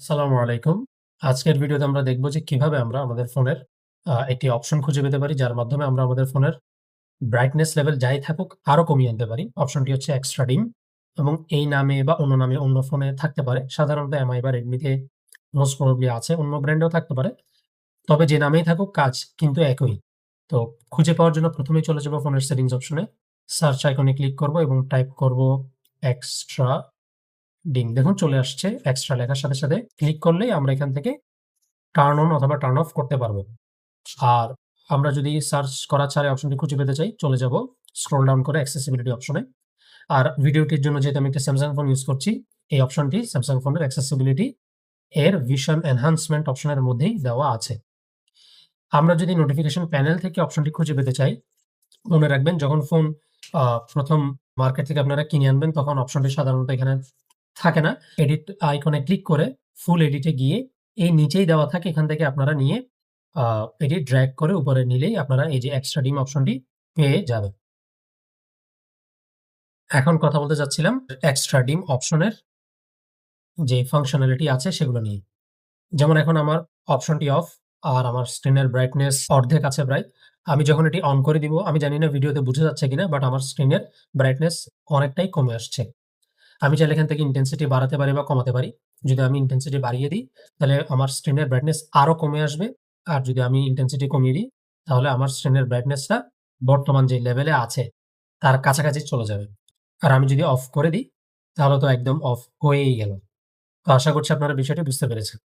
আসসালামু আলাইকুম। আজকের ভিডিওতে আমরা দেখব যে কীভাবে আমরা আমাদের ফোনের একটি অপশন খুঁজে পেতে পারি, যার মাধ্যমে আমরা আমাদের ফোনের ব্রাইটনেস লেভেল যাই থাকুক আরও কমিয়ে আনতে পারি। অপশনটি হচ্ছে এক্সট্রা ডিম এবং এই নামে বা অন্য নামে অন্য ফোনে থাকতে পারে। সাধারণত এমআই বা রেডমিতে মোস্ট প্রবাবলি আছে। অন্য ব্র্যান্ডেও থাকতে পারে। তবে যে নামেই থাকুক, কাজ কিন্তু একই। তো খুঁজে পাওয়ার জন্য প্রথমেই চলে যাব ফোনের সেটিংস অপশনে। সার্চ আইকনে ক্লিক করব এবং টাইপ করব এক্সট্রা ডিম। দেখুন চলে আসছে এক্সট্রা লেখার সাথে, সাথে ক্লিক করলেই আমরা এখান থেকে টার্ন অন অথবা টার্ন অফ করতে পারব আর আমরা যদি সার্চ করা ছাড়াই অপশনটি খুঁজে পেতে চাই চলে যাব স্ক্রল ডাউন করে অ্যাক্সেসিবিলিটি অপশনে। আর ভিডিওটির জন্য যেহেতু আমি একটা স্যামসাং ফোন ইউজ করছি, এই অপশনটি স্যামসাং ফোনের অ্যাক্সেসিবিলিটি এর ভিশন এনহান্সমেন্ট অপশনের মধ্যেই দেওয়া আছে। আমরা যদি নোটিফিকেশন প্যানেল থেকে অপশনটি খুঁজে পেতে চাই, মনে রাখবেন যখন ফোন ১ম মার্কেট থেকে আপনারা কিনে আনবেন তখন অপশনটি সাধারণত এখানে থাকে না। এডিট আইকনে ক্লিক করে ফুল এডিটে গিয়ে এই নিচেই দেওয়া থাকে, এখান থেকে আপনারা নিয়ে এটি ড্র্যাগ করে উপরে নিলেই আপনারা এই যে এক্সট্রা ডিম অপশনটি পেয়ে যাবেন। এখন কথা বলতে চাচ্ছিলাম এক্সট্রা ডিম অপশনের যে ফাংশনালিটি আছে সেগুলো নিয়ে। যেমন এখন আমার অপশনটি অফ আর আমার স্ক্রিনের ব্রাইটনেস অর্ধেক আছে প্রায়। আমি যখন এটি অন করে দিব, আমি জানি না ভিডিওতে বুঝে যাচ্ছে কিনা বাট আমার স্ক্রিনের ব্রাইটনেস অনেকটাই কমে আসছে। আমি চাইলে এখান থেকে ইন্টেন্সিটি বাড়াতে পারি বা কমাতে পারি। যদি আমি ইন্টেন্সিটি বাড়িয়ে দিই, তাহলে আমার স্ক্রিনের ব্রাইটনেস আরও কমে আসবে। আর যদি আমি ইন্টেন্সিটি কমিয়ে দিই, তাহলে আমার স্ক্রিনের ব্রাইটনেসটা বর্তমান যে লেভেলে আছে, তার কাছাকাছি চলে যাবে। আর আমি যদি অফ করে দিই, তাহলে তো একদম অফ হয়েই গেল। তো আশা করছি আপনারা বিষয়টি বুঝতে পেরেছেন।